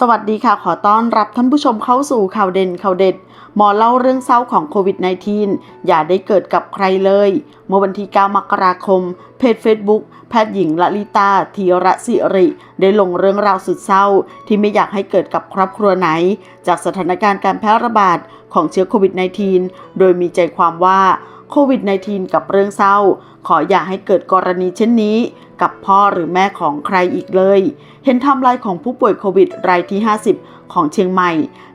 สวัสดีค่ะ ขอต้อนรับท่านผู้ชมเข้าสู่ข่าวเด่นข่าวเด็ด หมอเล่าเรื่องเศร้าของโควิด -19 อย่าได้เกิดกับใครเลย เมื่อวันที่ 9 มกราคม เพจ Facebook แพทย์หญิงละลิตาธีระสิริ ได้ลงเรื่องราวสุดเศร้า ที่ไม่อยากให้เกิดกับครอบครัวไหน จากสถานการณ์การแพร่ระบาดของเชื้อโควิด -19 โดยมีใจความว่า โควิด -19 กับเรื่องเศร้า ขออย่าให้เกิดกรณีเช่นนี้ กับพ่อหรือแม่ของใครอีกเลย เห็นทำลายของผู้ป่วยโควิดรายที่ 50 ของเชียงใหม่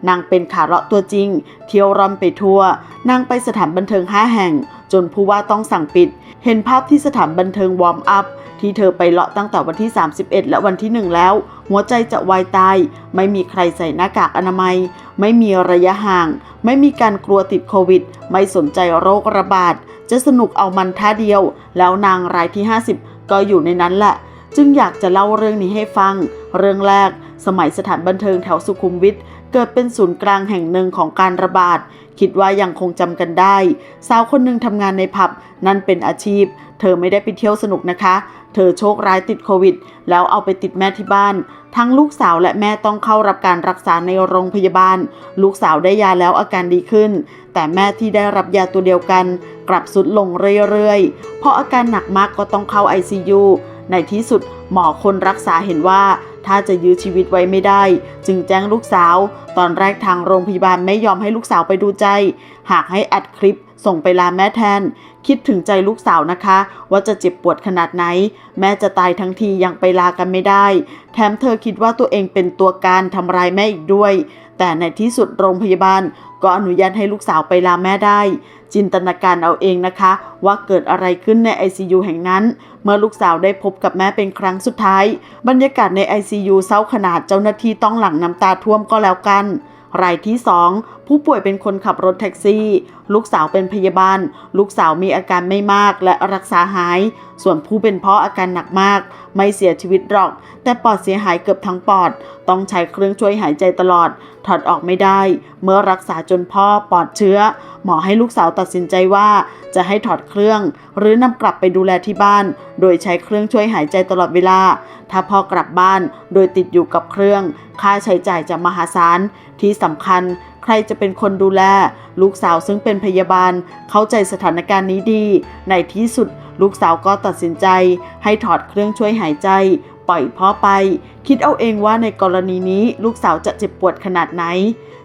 นางเป็นขาเลาะตัวจริง เที่ยวร่อนไปทั่ว นางไปสถานบันเทิง5แห่ง จนผู้ว่าต้องสั่งปิด เห็นภาพที่สถานบันเทิงวอร์มอัพที่เธอไปเลาะตั้งแต่วันที่ 31 และวันที่ 1 แล้ว หัวใจจะวายตาย ไม่มีใครใส่หน้ากากอนามัย ไม่มีระยะห่าง ไม่มีการกลัวติดโควิด ไม่สนใจโรคระบาด จะสนุกเอามันท่าเดียว แล้วนางรายที่ 50 ก็อยู่ในนั้นแหละ จึงอยากจะเล่าเรื่องนี้ให้ฟัง เรื่องแรก สมัยสถานบันเทิงแถวสุขุมวิทเกิดเป็นศูนย์กลางแห่งหนึ่งของการระบาด คิดว่ายังคงจำกันได้ สาวคนหนึ่งทำงานในผับ นั่นเป็นอาชีพ เธอไม่ได้ไปเที่ยวสนุกนะคะ เธอโชคร้ายติดโควิด แล้วเอาไปติดแม่ที่บ้าน ทั้งลูกสาวและแม่ต้องเข้ารับการรักษาในโรงพยาบาล ลูกสาวได้ยาแล้วอาการดีขึ้น แต่แม่ที่ได้รับยาตัวเดียวกัน กลับสุดลงเรื่อยๆ เพราะอาการหนักมากก็ต้องเข้า ICU ในที่สุดหมอคนรักษาเห็นว่าถ้าจะยื้อชีวิตไว้ไม่ได้ จึงแจ้งลูกสาว ตอนแรกทางโรงพยาบาลไม่ยอมให้ลูกสาวไปดูใจ หากให้อัดคลิปส่งไปลาแม่แทน คิดถึงใจลูกสาวนะคะ ว่าจะเจ็บปวดขนาดไหน แม่จะตายทั้งทียังไปลากันไม่ได้ แถมเธอคิดว่าตัวเองเป็นตัวการทำร้ายแม่อีกด้วย แต่ในที่สุดโรงพยาบาล ก็อนุญาตให้ลูกสาวไปลาแม่ได้ จินตนาการเอาเองนะคะ ว่าเกิดอะไรขึ้นใน ICU แห่งนั้น เมื่อลูกสาวได้พบกับแม่เป็นครั้งสุดท้าย บรรยากาศใน ICU เศร้าขนาดเจ้าหน้าที่ต้องหลั่งน้ำตาท่วมก็แล้วกันรายที่ 2 ผู้ป่วยเป็นคนขับรถแท็กซี่ ลูกสาวเป็นพยาบาล ลูกสาวมีอาการไม่มากและรักษาหาย ส่วนผู้เป็นพ่ออาการหนักมาก ไม่เสียชีวิตหรอก แต่ปอดเสียหายเกือบทั้งปอด ต้องใช้เครื่องช่วยหายใจตลอด ถอดออกไม่ได้ เมื่อรักษาจจนพ่อปอดเชื้อ หมอให้ลูกสาวตัดสินใจว่าจะให้ถอดเครื่อง หรือนำกลับไปดูแลที่บ้าน โดยใช้เครื่องช่วยหายใจตลอดเวลา ถ้าพ่อกลับบ้านโดยติดอยู่กับเครื่อง ค่าใช้จ่ายจะมหาศาลที่สำคัญใครจะเป็นคนดูแล ลูกสาวซึ่งเป็นพยาบาล เข้าใจสถานการณ์นี้ดี ในที่สุดลูกสาวก็ตัดสินใจ ให้ถอดเครื่องช่วยหายใจ ล่อยพ่อไป คิดเอาเองว่าในกรณีนี้ลูกสาวจะเจ็บปวดขนาดไหน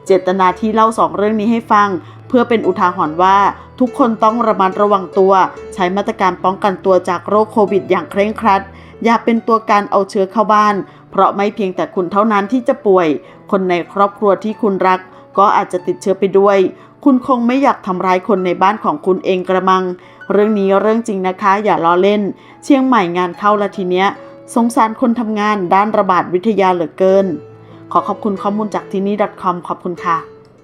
เจตนาที่เล่าสองเรื่องนี้ให้ฟัง เพื่อเป็นอุทาหรณ์ว่า ทุกคนต้องระมัดระวังตัว ใช้มาตรการป้องกันตัวจากโรคโควิดอย่างเคร่งครัด อย่าเป็นตัวการเอาเชื้อเข้าบ้าน เพราะไม่เพียงแต่คุณเท่านั้นที่จะป่วย คนในครอบครัวที่คุณรัก ก็อาจจะติดเชื้อไปด้วย คุณคงไม่อยากทำร้ายคนในบ้านของคุณเองกระมัง เรื่องนี้เรื่องจริงนะคะ อย่าล้อเล่น เชียงใหม่งานเข้าละทีเนี้ย สงสารคนทำงานด้านระบาดวิทยาเหลือเกิน ขอขอบคุณข้อมูลจากที่นี่ .com ขอบคุณค่ะ